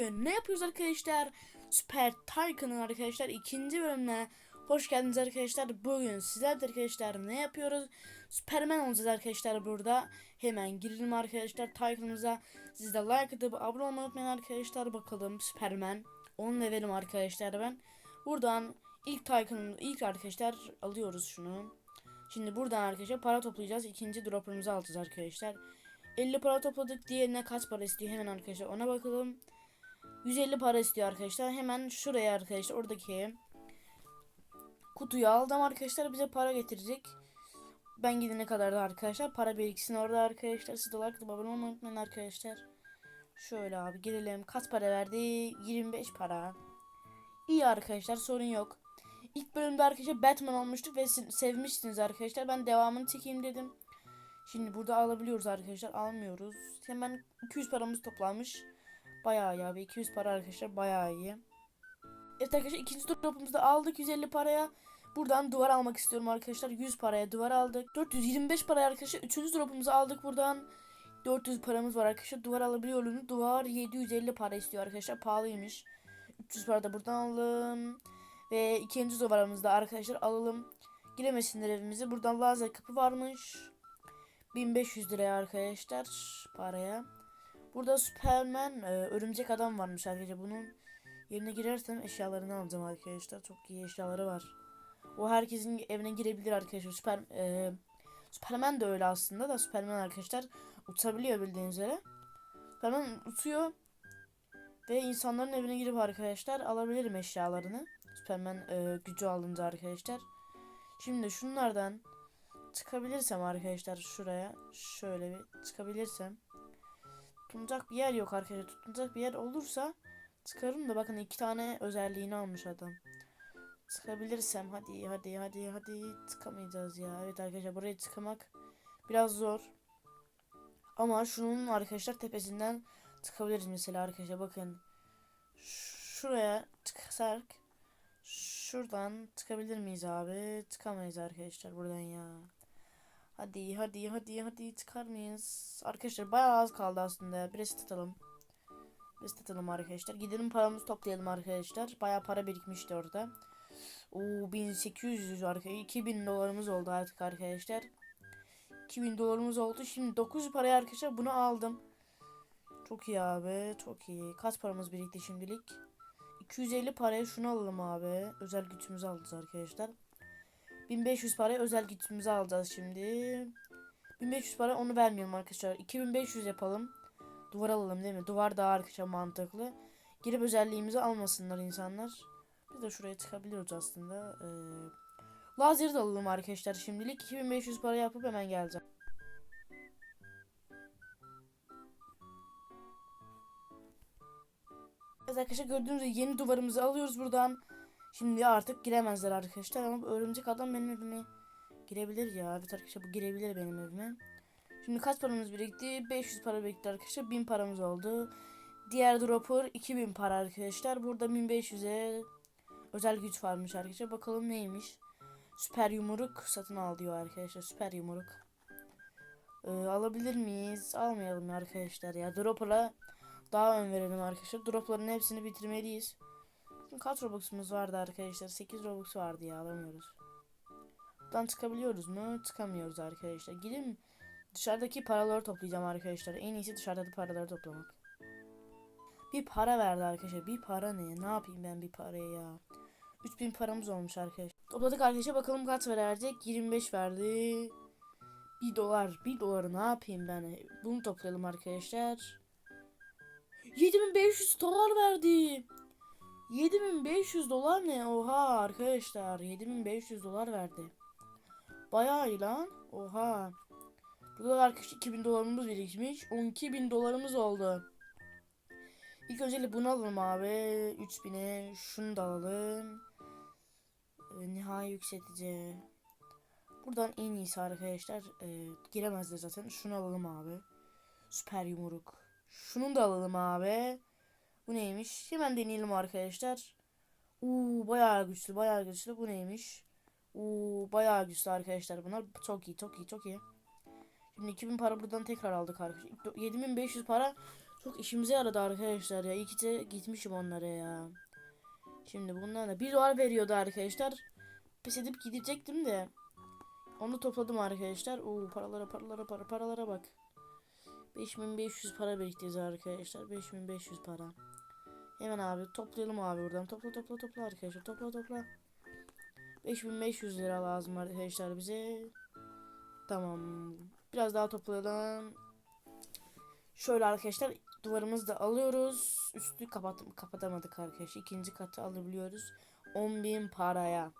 bugün ne yapıyoruz arkadaşlar? Süper Tycoon'un arkadaşlar ikinci bölümüne hoş geldiniz arkadaşlar. Bugün sizlerle arkadaşlar ne yapıyoruz? Süpermen olacağız arkadaşlar burada. Hemen girelim arkadaşlar Tycoon'umuza. Siz de like atıp abone olmayı unutmayın arkadaşlar. Bakalım Süpermen. 10 levelim arkadaşlar ben. Buradan ilk Tycoon'u ilk arkadaşlar alıyoruz şunu. Şimdi buradan arkadaşlar para toplayacağız. İkinci dropper'ımızı alacağız arkadaşlar. 50 para topladık. Diğerine kaç para istiyor hemen arkadaşlar ona bakalım. 150 para istiyor arkadaşlar. Hemen şuraya arkadaşlar oradaki kutuyu aldım arkadaşlar. Bize para getirecek. Ben gidene kadar da arkadaşlar para biriksin orada arkadaşlar. Siz de like abone olmayı unutmayın arkadaşlar. Şöyle abi girelim. Kaç para verdi? 25 para. İyi arkadaşlar sorun yok. İlk bölümde arkadaşlar Batman olmuştuk ve sevmiştiniz arkadaşlar. Ben devamını çekeyim dedim. Şimdi burada alabiliyoruz arkadaşlar. Almıyoruz. Hemen 200 paramız toplanmış. Bayağı iyi abi. 200 para arkadaşlar bayağı iyi. Evet arkadaşlar ikinci drop'umuzu da aldık 150 paraya. Buradan duvar almak istiyorum arkadaşlar. 100 paraya duvar aldık. 425 paraya arkadaşlar. Üçüncü drop'umuzu aldık buradan. 400 paramız var arkadaşlar. Duvar alabiliyoruz. Duvar 750 para istiyor arkadaşlar. Pahalıymış. 300 para da buradan alalım. Ve ikinci duvarımızı da arkadaşlar alalım. Giremesinler evimize. Buradan lazer kapı varmış. 1500 liraya arkadaşlar paraya. Burada Superman, e, örümcek adam varmış arkadaşlar. Bunun yerine girersem eşyalarını alacağım arkadaşlar. Çok iyi eşyaları var. O herkesin evine girebilir arkadaşlar. Süper e, Superman de öyle aslında da Superman arkadaşlar uçabiliyor bildiğiniz üzere. Superman uçuyor ve insanların evine girip arkadaşlar alabilirim eşyalarını. Superman e, gücü alınca arkadaşlar. Şimdi şunlardan çıkabilirsem arkadaşlar şuraya şöyle bir çıkabilirsem tutunacak bir yer yok arkadaşlar. Tutunacak bir yer olursa çıkarım da bakın iki tane özelliğini almış adam. Çıkabilirsem hadi hadi hadi hadi. Çıkamayacağız ya. Evet arkadaşlar buraya çıkmak biraz zor. Ama şunun arkadaşlar tepesinden çıkabiliriz mesela arkadaşlar. Bakın şuraya çıksak şuradan çıkabilir miyiz abi? Çıkamayız arkadaşlar buradan ya Hadi hadi hadi hadi çıkar mıyız? Arkadaşlar bayağı az kaldı aslında. Bir reset atalım. Reset atalım arkadaşlar. Gidelim paramızı toplayalım arkadaşlar. Bayağı para birikmişti orada. Oo 1800 arkadaşlar. 2000 dolarımız oldu artık arkadaşlar. 2000 dolarımız oldu. Şimdi 900 paraya arkadaşlar bunu aldım. Çok iyi abi. Çok iyi. Kaç paramız birikti şimdilik? 250 paraya şunu alalım abi. Özel gücümüzü alacağız arkadaşlar. 1500 para özel gücümüzü alacağız şimdi. 1500 para onu vermiyorum arkadaşlar. 2500 yapalım. Duvar alalım değil mi? Duvar daha arkadaşlar mantıklı. Girip özelliğimizi almasınlar insanlar. Biz de şuraya çıkabiliyoruz aslında. Ee, lazer de alalım arkadaşlar şimdilik. 2500 para yapıp hemen geleceğim. Evet arkadaşlar gördüğünüz gibi yeni duvarımızı alıyoruz buradan. Şimdi artık giremezler arkadaşlar ama örümcek adam benim evime girebilir ya. Evet arkadaşlar bu girebilir benim evime. Şimdi kaç paramız birikti? 500 para birikti arkadaşlar. 1000 paramız oldu. Diğer dropper 2000 para arkadaşlar. Burada 1500'e özel güç varmış arkadaşlar. Bakalım neymiş. Süper yumruk satın al diyor arkadaşlar. Süper yumruk. Ee, alabilir miyiz? Almayalım arkadaşlar ya. Dropper'a daha ön verelim arkadaşlar. Dropların hepsini bitirmeliyiz. Kaç Robux'umuz vardı arkadaşlar? 8 Robux vardı ya alamıyoruz. Buradan çıkabiliyoruz mu? Çıkamıyoruz arkadaşlar. Gidin dışarıdaki paraları toplayacağım arkadaşlar. En iyisi dışarıdaki paraları toplamak. Bir para verdi arkadaşlar. Bir para ne? Ne yapayım ben bir paraya ya? 3000 paramız olmuş arkadaşlar. Topladık arkadaşlar bakalım kaç verecek? 25 verdi. 1 dolar. 1 doları ne yapayım ben? Bunu toplayalım arkadaşlar. 7500 dolar verdi. 7500 dolar ne? Oha arkadaşlar 7500 dolar verdi. Bayağı iyi lan. Oha. Burada arkadaşlar 2000 dolarımız birikmiş. 12000 dolarımız oldu. İlk önce bunu alalım abi. 3000'e şunu da alalım. Ee, nihai yükseltici. Buradan en iyisi arkadaşlar. E, giremezler zaten. Şunu alalım abi. Süper yumruk. Şunu da alalım abi. Bu neymiş? Hemen deneyelim arkadaşlar. Uuu bayağı güçlü bayağı güçlü. Bu neymiş? Uuu bayağı güçlü arkadaşlar bunlar. Çok iyi çok iyi çok iyi. Şimdi 2000 para buradan tekrar aldık arkadaşlar. 7500 para Çok işimize yaradı arkadaşlar ya. İyi ki de gitmişim onlara ya. Şimdi bundan da 1 dolar veriyordu arkadaşlar. Pes edip gidecektim de. Onu topladım arkadaşlar. Oo paralara paralara para paralara bak. 5500 para biriktireceğiz arkadaşlar. 5500 para. Hemen abi toplayalım abi buradan. Topla topla topla arkadaşlar. Topla topla. 5500 lira lazım arkadaşlar bize. Tamam. Biraz daha toplayalım. Şöyle arkadaşlar duvarımızı da alıyoruz. Üstü kapat kapatamadık arkadaşlar. İkinci katı alabiliyoruz. 10.000 paraya.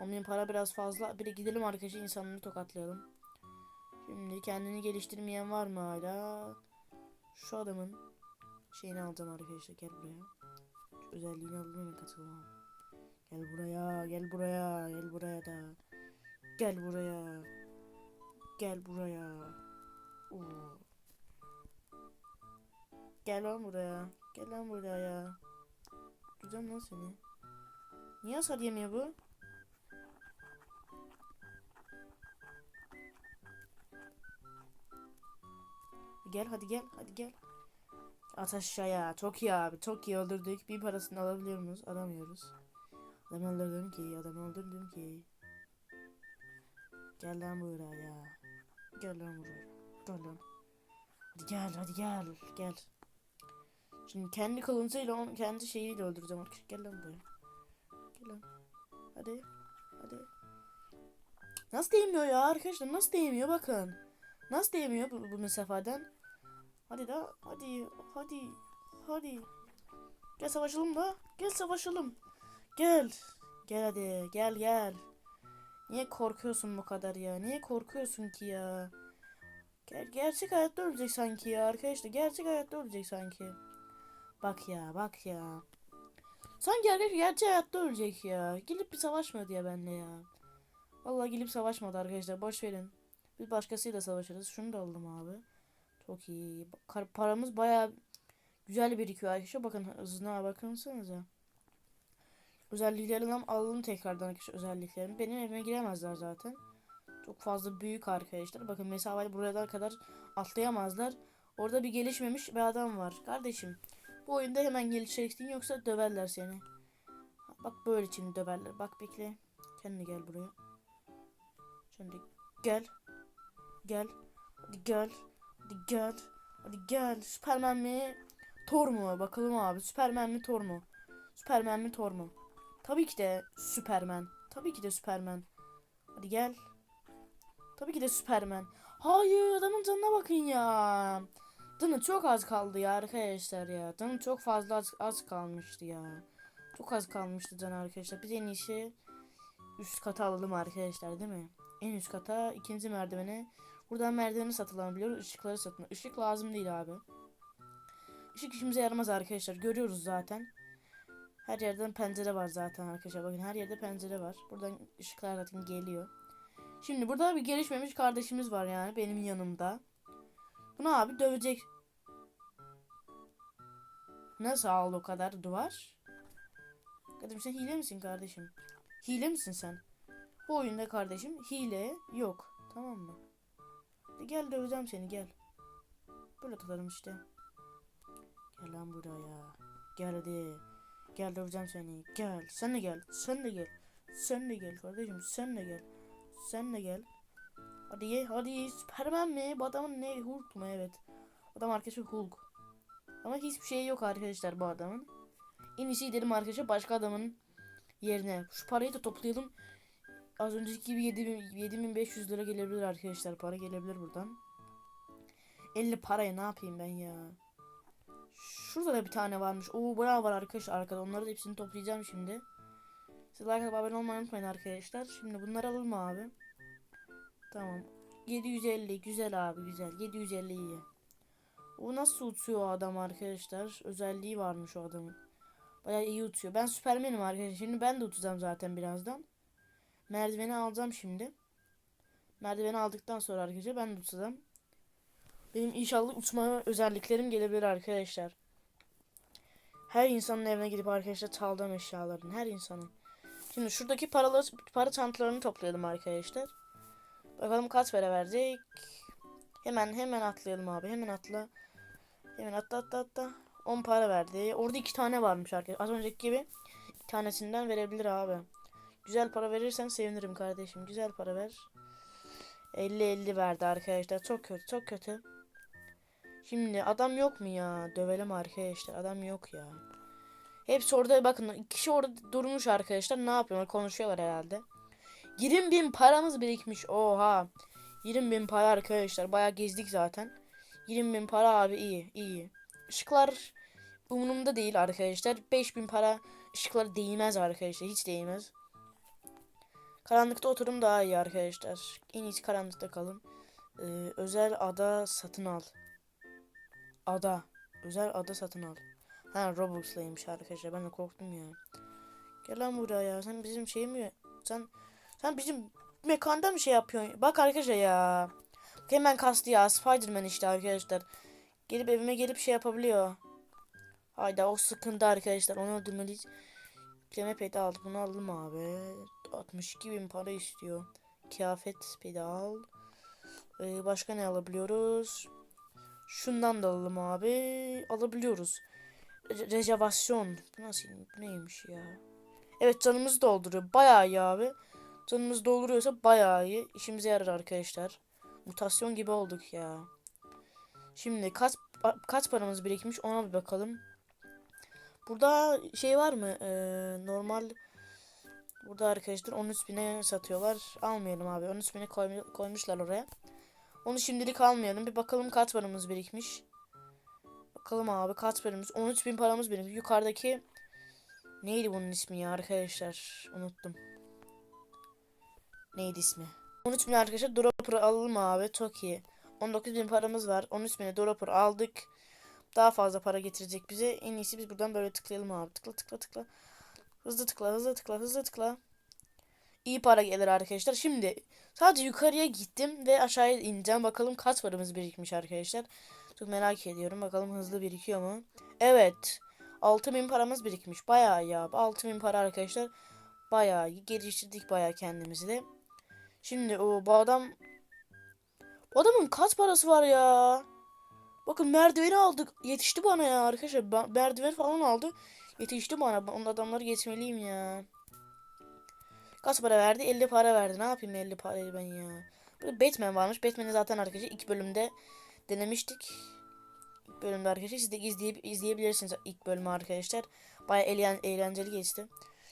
10.000 para biraz fazla. Bir de gidelim arkadaşlar insanları tokatlayalım. Şimdi kendini geliştirmeyen var mı hala? Şu adamın şeyini alacağım arkadaşlar. Gel buraya. Şu özelliğini alalım hemen katılalım. Gel buraya, gel buraya, gel buraya da. Gel buraya. Gel buraya. Oo. Gel lan buraya. Gel lan buraya. Güzel lan seni. Niye hasar yemiyor bu? Gel hadi gel hadi gel. At aşağıya. Çok iyi abi. Çok iyi öldürdük. Bir parasını alabiliyor muyuz? Alamıyoruz. Adam öldürdüm ki. Adam öldürdüm ki. Gel lan buraya. Gel lan buraya. Gel lan. Hadi gel hadi gel. Gel. Şimdi kendi kılıncıyla onu kendi şeyiyle öldüreceğim arkadaşlar. Gel lan buraya. Gel lan. Hadi. Hadi. Nasıl değmiyor ya arkadaşlar? Nasıl değmiyor bakın. Nasıl değmiyor bu, bu mesafeden? Hadi da hadi hadi hadi. Gel savaşalım da. Gel savaşalım. Gel. Gel hadi gel gel. Niye korkuyorsun bu kadar ya? Niye korkuyorsun ki ya? Ger gerçek hayatta ölecek sanki ya arkadaşlar. Gerçek hayatta ölecek sanki. Bak ya bak ya. Sanki arkadaşlar gerçek hayatta ölecek ya. Gelip bir savaşmadı ya benimle ya. Vallahi gelip savaşmadı arkadaşlar. Boş verin. Biz başkasıyla savaşırız. Şunu da aldım abi. Çok iyi. Paramız baya güzel birikiyor arkadaşlar. Bakın hızına bakınsanıza. Özelliklerini alalım tekrardan arkadaşlar özelliklerini. Benim evime giremezler zaten. Çok fazla büyük arkadaşlar. Bakın mesafeli buraya kadar atlayamazlar. Orada bir gelişmemiş bir adam var. Kardeşim bu oyunda hemen gelişeceksin yoksa döverler seni. Bak böyle şimdi döverler. Bak bekle. Kendine gel buraya. Şimdi gel. Gel. Hadi gel. Hadi gel. Hadi gel. Süpermen mi? Thor mu? Bakalım abi. Süpermen mi Thor mu? Süpermen mi Thor mu? Tabii ki de Süpermen. Tabii ki de Süpermen. Hadi gel. Tabii ki de Süpermen. Hayır adamın canına bakın ya. Canı çok az kaldı ya arkadaşlar ya. Canı çok fazla az, az kalmıştı ya. Çok az kalmıştı can arkadaşlar. Biz en iyisi üst kata alalım arkadaşlar değil mi? En üst kata ikinci merdivene. Buradan merdiveni satılabiliyor. Işıkları satın. Işık lazım değil abi. Işık işimize yaramaz arkadaşlar. Görüyoruz zaten. Her yerden pencere var zaten arkadaşlar. Bakın her yerde pencere var. Buradan ışıklar zaten geliyor. Şimdi burada bir gelişmemiş kardeşimiz var yani benim yanımda. Bunu abi dövecek. Nasıl aldı o kadar duvar? Kardeşim sen hile misin kardeşim? Hile misin sen? Bu oyunda kardeşim hile yok. Tamam mı? Gel döveceğim seni gel. Böyle tutarım işte. Gel lan buraya. Gel hadi. Gel döveceğim seni. Gel. Sen de gel. Sen de gel. Sen de gel kardeşim. Sen de gel. Sen de gel. Hadi ye. Hadi. Superman mi? Bu adamın ne? Hulk mu? Evet. Adam arkadaşı Hulk. Ama hiçbir şey yok arkadaşlar bu adamın. En iyisi gidelim arkadaşlar başka adamın yerine. Şu parayı da toplayalım. Az önceki gibi 7000 7500 lira gelebilir arkadaşlar. Para gelebilir buradan. 50 parayı ne yapayım ben ya? Şurada da bir tane varmış. Oo bayağı var arkadaşlar arkada. Onları da hepsini toplayacağım şimdi. Siz like abone olmayı unutmayın arkadaşlar. Şimdi bunları alalım abi. Tamam. 750 güzel abi güzel. 750 iyi. O nasıl uçuyor adam arkadaşlar? Özelliği varmış o adamın. Bayağı iyi uçuyor. Ben Süpermen'im arkadaşlar. Şimdi ben de uçacağım zaten birazdan. Merdiveni alacağım şimdi. Merdiveni aldıktan sonra arkadaşlar ben de uçacağım. Benim inşallah uçma özelliklerim gelebilir arkadaşlar. Her insanın evine gidip arkadaşlar çaldığım eşyaların. Her insanın. Şimdi şuradaki paraları, para çantalarını toplayalım arkadaşlar. Bakalım kaç para verecek. Hemen hemen atlayalım abi. Hemen atla. Hemen atla atla atla. 10 para verdi. Orada iki tane varmış arkadaşlar. Az önceki gibi bir tanesinden verebilir abi. Güzel para verirsen sevinirim kardeşim. Güzel para ver. 50-50 verdi arkadaşlar. Çok kötü çok kötü. Şimdi adam yok mu ya? Dövelim arkadaşlar. Adam yok ya. Hepsi orada bakın. kişi orada durmuş arkadaşlar. Ne yapıyorlar? Konuşuyorlar herhalde. 20 bin paramız birikmiş. Oha. 20 bin para arkadaşlar. Bayağı gezdik zaten. 20 bin para abi iyi iyi. Işıklar umurumda değil arkadaşlar. 5 bin para ışıklar değmez arkadaşlar. Hiç değmez. Karanlıkta oturum daha iyi arkadaşlar. En iyisi karanlıkta kalın. Ee, özel ada satın al. Ada. Özel ada satın al. Ha Robux'laymış arkadaşlar. Ben de korktum ya. Gel lan buraya ya. Sen bizim şey mi? Sen sen bizim mekanda mı şey yapıyorsun? Bak arkadaşlar ya. Bak Hemen kastı ya. Spiderman işte arkadaşlar. Gelip evime gelip şey yapabiliyor. Hayda o sıkıntı arkadaşlar. Onu öldürmeliyiz. Kleme pedi aldı. Bunu alalım abi. 62 bin para istiyor. Kıyafet pedi al. Ee, başka ne alabiliyoruz? Şundan da alalım abi. Alabiliyoruz. Re- rezervasyon. Bu nasıl? Bu neymiş ya? Evet canımızı dolduruyor. Bayağı iyi abi. Canımız dolduruyorsa bayağı iyi. İşimize yarar arkadaşlar. Mutasyon gibi olduk ya. Şimdi kaç kaç paramız birikmiş ona bir bakalım. Burada şey var mı? Ee, normal burada arkadaşlar 13 bine satıyorlar. Almayalım abi. 13 bine koymu- koymuşlar oraya. Onu şimdilik almayalım. Bir bakalım kaç paramız birikmiş. Bakalım abi kaç paramız. 13 bin paramız birikmiş. Yukarıdaki neydi bunun ismi ya arkadaşlar? Unuttum. Neydi ismi? 13 bin arkadaşlar dropper alalım abi. Çok iyi. 19 bin paramız var. 13 bine dropper aldık. Daha fazla para getirecek bize. En iyisi biz buradan böyle tıklayalım abi. Tıkla tıkla tıkla. Hızlı tıkla hızlı tıkla hızlı tıkla. İyi para gelir arkadaşlar. Şimdi sadece yukarıya gittim ve aşağıya ineceğim. Bakalım kaç paramız birikmiş arkadaşlar. Çok merak ediyorum. Bakalım hızlı birikiyor mu? Evet. 6000 paramız birikmiş. Bayağı iyi abi. 6000 para arkadaşlar. Bayağı iyi. Geliştirdik bayağı kendimizi de. Şimdi o bu adam bu adamın kaç parası var ya? Bakın merdiveni aldık. Yetişti bana ya arkadaşlar. Ben- merdiven falan aldı. Yetişti bana. Onun adamları geçmeliyim ya. Kaç para verdi? 50 para verdi. Ne yapayım 50 parayı ben ya. Burada Batman varmış. Batman'i zaten arkadaşlar ilk bölümde denemiştik. İlk bölümde arkadaşlar siz de izleyip izleyebilirsiniz ilk bölümü arkadaşlar. Baya eğlen, eğlenceli geçti.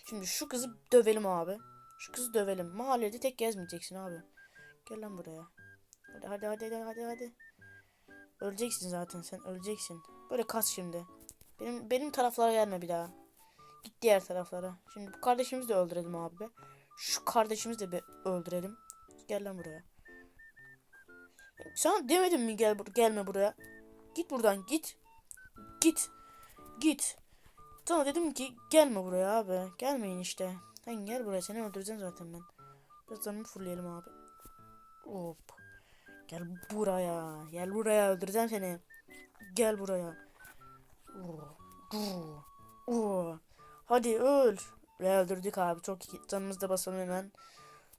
Şimdi şu kızı dövelim abi. Şu kızı dövelim. Mahallede tek gezmeyeceksin abi. Gel lan buraya. Hadi hadi hadi hadi hadi hadi. Öleceksin zaten sen öleceksin. Böyle kaç şimdi. Benim benim taraflara gelme bir daha. Git diğer taraflara. Şimdi bu kardeşimizi de öldürelim abi. be. Şu kardeşimizi de bir öldürelim. Gel lan buraya. Sana demedim mi gel gelme buraya. Git buradan git. Git. Git. Sana dedim ki gelme buraya abi. Gelmeyin işte. Sen gel buraya seni öldüreceğim zaten ben. Biraz canımı fullleyelim abi. Hop. Gel buraya. Gel buraya öldüreceğim seni. Gel buraya. Hadi öl. Öldürdük abi. Çok iyi. Canımızı da basalım hemen.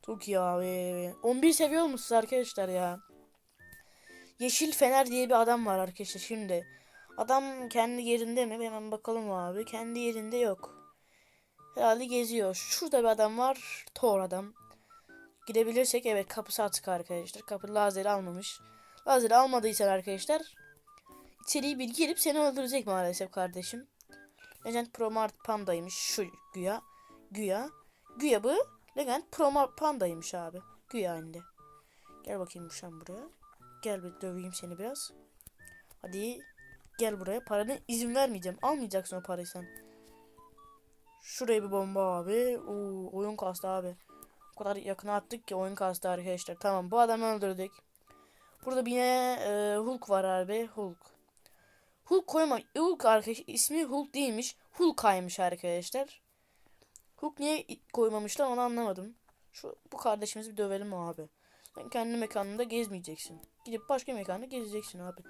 Çok iyi abi. 11 seviye olmuşuz arkadaşlar ya. Yeşil Fener diye bir adam var arkadaşlar şimdi. Adam kendi yerinde mi? Hemen bakalım abi. Kendi yerinde yok. Herhalde geziyor. Şurada bir adam var. Thor adam. Gidebilirsek evet kapısı açık arkadaşlar. Kapı lazeri almamış. Lazeri almadıysan arkadaşlar içeriye bir girip seni öldürecek maalesef kardeşim. Legend Pro Mart Panda'ymış şu güya. Güya. Güya bu Legend Pro Mart Panda'ymış abi. Güya indi. Gel bakayım sen buraya. Gel bir döveyim seni biraz. Hadi gel buraya. Paranı izin vermeyeceğim. Almayacaksın o parayı sen. Şuraya bir bomba abi. Oo, oyun kastı abi. O kadar yakına attık ki oyun kastı arkadaşlar. Tamam bu adamı öldürdük. Burada bir yine e, Hulk var abi. Hulk. Hulk koyma. Hulk arkadaş ismi Hulk değilmiş. Hulk'aymış arkadaşlar. Hulk niye koymamışlar onu anlamadım. Şu bu kardeşimizi bir dövelim abi. Sen kendi mekanında gezmeyeceksin. Gidip başka mekanda gezeceksin abi.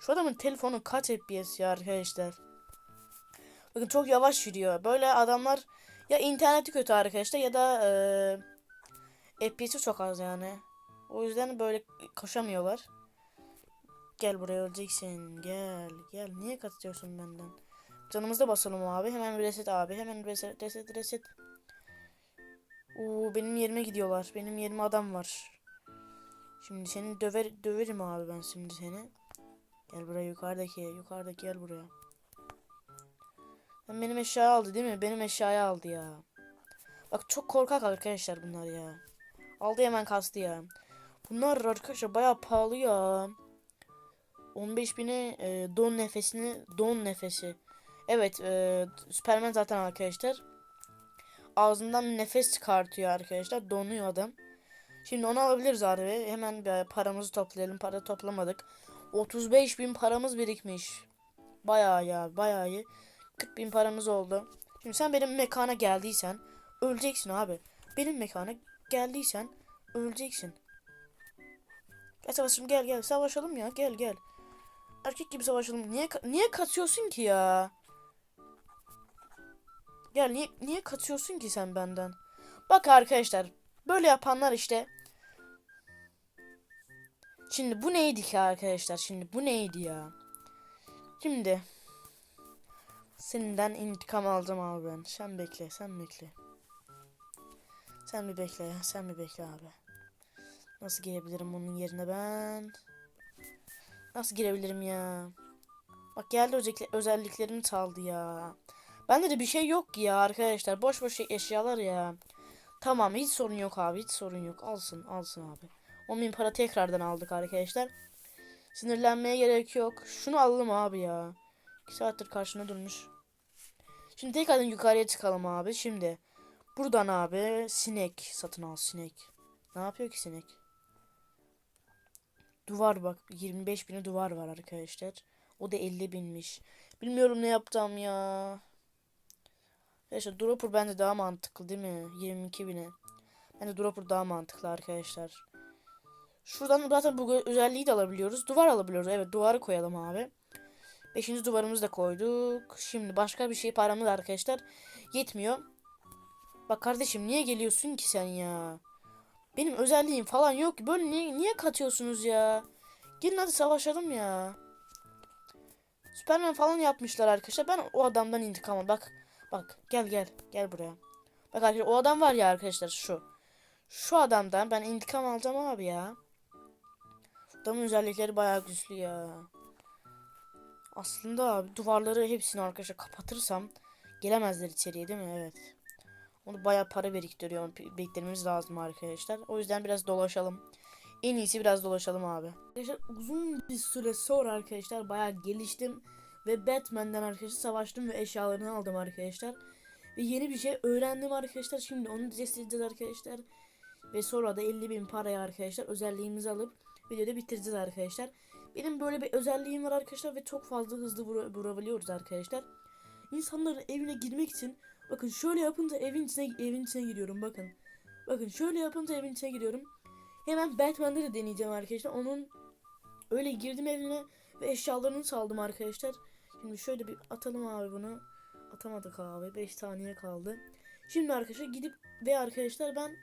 Şu adamın telefonu kaç FPS ya arkadaşlar. Bakın çok yavaş yürüyor. Böyle adamlar ya interneti kötü arkadaşlar ya da eee FPS'i çok az yani. O yüzden böyle koşamıyorlar. Gel buraya öleceksin. Gel. Gel. Niye kaçıyorsun benden? Canımızda basalım abi. Hemen reset abi. Hemen reset reset reset. Oo benim yerime gidiyorlar. Benim yerime adam var. Şimdi seni döver döverim abi ben şimdi seni. Gel buraya yukarıdaki. Yukarıdaki gel buraya. Sen benim eşyayı aldı değil mi? Benim eşyayı aldı ya. Bak çok korkak arkadaşlar bunlar ya. Aldı hemen kastı ya. Bunlar arkadaşlar bayağı pahalı ya. 15 bine e, don nefesini don nefesi. Evet e, Superman zaten arkadaşlar. Ağzından nefes çıkartıyor arkadaşlar. Donuyor adam. Şimdi onu alabiliriz abi. Hemen bir paramızı toplayalım. Para toplamadık. 35 bin paramız birikmiş. Bayağı ya bayağı iyi. 40 bin paramız oldu. Şimdi sen benim mekana geldiysen öleceksin abi. Benim mekana geldiysen öleceksin. Gel savaşalım gel gel savaşalım ya gel gel. Erkek gibi savaşalım. Niye niye kaçıyorsun ki ya? Gel niye niye kaçıyorsun ki sen benden? Bak arkadaşlar böyle yapanlar işte. Şimdi bu neydi ki arkadaşlar? Şimdi bu neydi ya? Şimdi senden intikam aldım abi ben. Sen bekle, sen bekle. Sen bir bekle ya, sen bir bekle abi. Nasıl girebilirim onun yerine ben? Nasıl girebilirim ya? Bak geldi özellikle, özelliklerimi çaldı ya. Bende de bir şey yok ya arkadaşlar. Boş boş eşyalar ya. Tamam hiç sorun yok abi hiç sorun yok. Alsın alsın abi. 10 bin para tekrardan aldık arkadaşlar. Sinirlenmeye gerek yok. Şunu alalım abi ya. 2 saattir karşına durmuş. Şimdi tekrardan yukarıya çıkalım abi. Şimdi buradan abi sinek satın al sinek. Ne yapıyor ki sinek? Duvar bak 25 bine duvar var arkadaşlar. O da 50 binmiş. Bilmiyorum ne yapacağım ya. Arkadaşlar dropper bence daha mantıklı değil mi? 22 bine. Bence dropper daha mantıklı arkadaşlar. Şuradan zaten bu özelliği de alabiliyoruz. Duvar alabiliyoruz. Evet duvarı koyalım abi. Beşinci duvarımızı da koyduk. Şimdi başka bir şey paramız arkadaşlar yetmiyor. Bak kardeşim niye geliyorsun ki sen ya? Benim özelliğim falan yok. Böyle niye, niye katıyorsunuz ya? Gelin hadi savaşalım ya. Superman falan yapmışlar arkadaşlar. Ben o adamdan intikam. Bak. Bak gel gel. Gel buraya. Bak arkadaşlar o adam var ya arkadaşlar şu. Şu adamdan ben intikam alacağım abi ya. Adamın özellikleri bayağı güçlü ya. Aslında abi duvarları hepsini arkadaşlar kapatırsam gelemezler içeriye değil mi? Evet. Onu bayağı para biriktiriyor. Biriktirmemiz lazım arkadaşlar. O yüzden biraz dolaşalım. En iyisi biraz dolaşalım abi. Arkadaşlar uzun bir süre sonra arkadaşlar bayağı geliştim. Ve Batman'den arkadaşlar savaştım ve eşyalarını aldım arkadaşlar. Ve yeni bir şey öğrendim arkadaşlar. Şimdi onu test arkadaşlar. Ve sonra da 50 bin paraya arkadaşlar özelliğimizi alıp videoda bitireceğiz arkadaşlar. Benim böyle bir özelliğim var arkadaşlar ve çok fazla hızlı vura, vurabiliyoruz arkadaşlar. İnsanların evine girmek için bakın şöyle yapınca evin içine evin içine giriyorum bakın. Bakın şöyle yapınca evin içine giriyorum. Hemen Batman'de de deneyeceğim arkadaşlar. Onun öyle girdim evine ve eşyalarını saldım arkadaşlar. Şimdi şöyle bir atalım abi bunu. Atamadık abi. 5 saniye kaldı. Şimdi arkadaşlar gidip ve arkadaşlar ben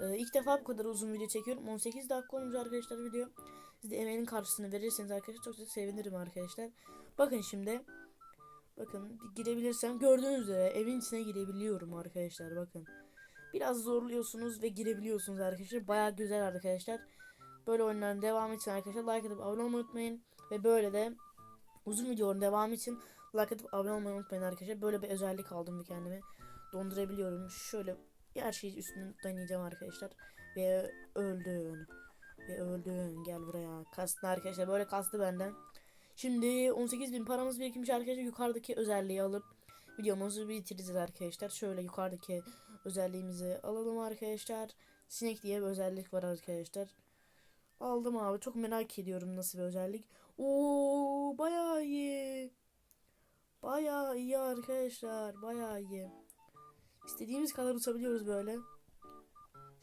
e, ilk defa bu kadar uzun video çekiyorum. 18 dakika olmuş arkadaşlar video. Siz de emeğinin karşısını verirseniz arkadaşlar çok çok sevinirim arkadaşlar. Bakın şimdi. Bakın girebilirsem gördüğünüz üzere evin içine girebiliyorum arkadaşlar bakın. Biraz zorluyorsunuz ve girebiliyorsunuz arkadaşlar. Baya güzel arkadaşlar. Böyle oyunların devamı için arkadaşlar like atıp abone olmayı unutmayın. Ve böyle de uzun videoların devamı için like atıp abone olmayı unutmayın arkadaşlar. Böyle bir özellik aldım ve kendime dondurabiliyorum. Şöyle her şeyi üstüne deneyeceğim arkadaşlar. Ve öldüm. Ve öldüm. Gel buraya. Kastı arkadaşlar. Böyle kastı benden. Şimdi 18 bin paramız birikmiş arkadaşlar. Yukarıdaki özelliği alıp videomuzu bitireceğiz arkadaşlar. Şöyle yukarıdaki özelliğimizi alalım arkadaşlar. Sinek diye bir özellik var arkadaşlar. Aldım abi. Çok merak ediyorum nasıl bir özellik. Oo bayağı iyi. Bayağı iyi arkadaşlar. Bayağı iyi. İstediğimiz kadar uçabiliyoruz böyle.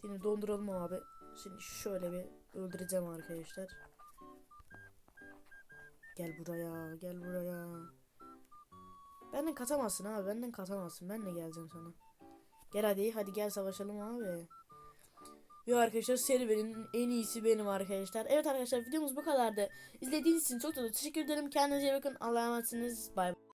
Şimdi donduralım abi. Şimdi şöyle bir öldüreceğim arkadaşlar. Gel buraya, gel buraya. Benden katamazsın abi, benden katamazsın. Ben de geleceğim sana. Gel hadi, hadi gel savaşalım abi. Ve arkadaşlar serverinin en iyisi benim arkadaşlar. Evet arkadaşlar videomuz bu kadardı. İzlediğiniz için çok çok teşekkür ederim. Kendinize iyi bakın. Allah'a emanetsiniz. Bay bay.